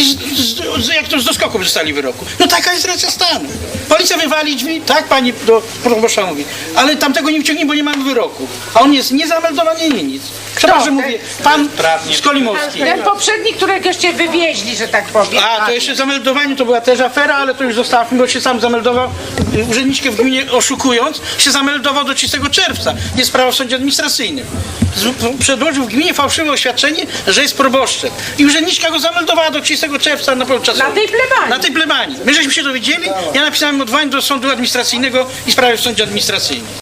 i z, z, z, jak to z doskoku przystali wyroku. No taka jest racja stanu. Policja drzwi, tak pani do proboszcza mówi, ale tamtego nie wciągnie, bo nie mamy wyroku. A on jest niezameldowany, nie nic. Przepraszam, Ten- mówię, pan Skolimowski. Ten poprzedni, któregoście wywieźli, że tak powiem. A, to jeszcze zameldowanie to była też afera, ale to już zostawmy, bo się sam zameldował, urzędniczkę w gminie oszukując, się zameldował do 30 czerwca. Jest sprawa w sądzie administracyjnym. Przedłożył w gminie fałszywe oświadczenie, że jest proboszczem. I urzędniczka go zameldowała do 30 czerwca na podczas Na tej plebanii. Na tej plebanii. My żeśmy się dowiedzieli, ja napisałem odwołanie do sądu administracyjnego i sprawę w sądzie administracyjnym.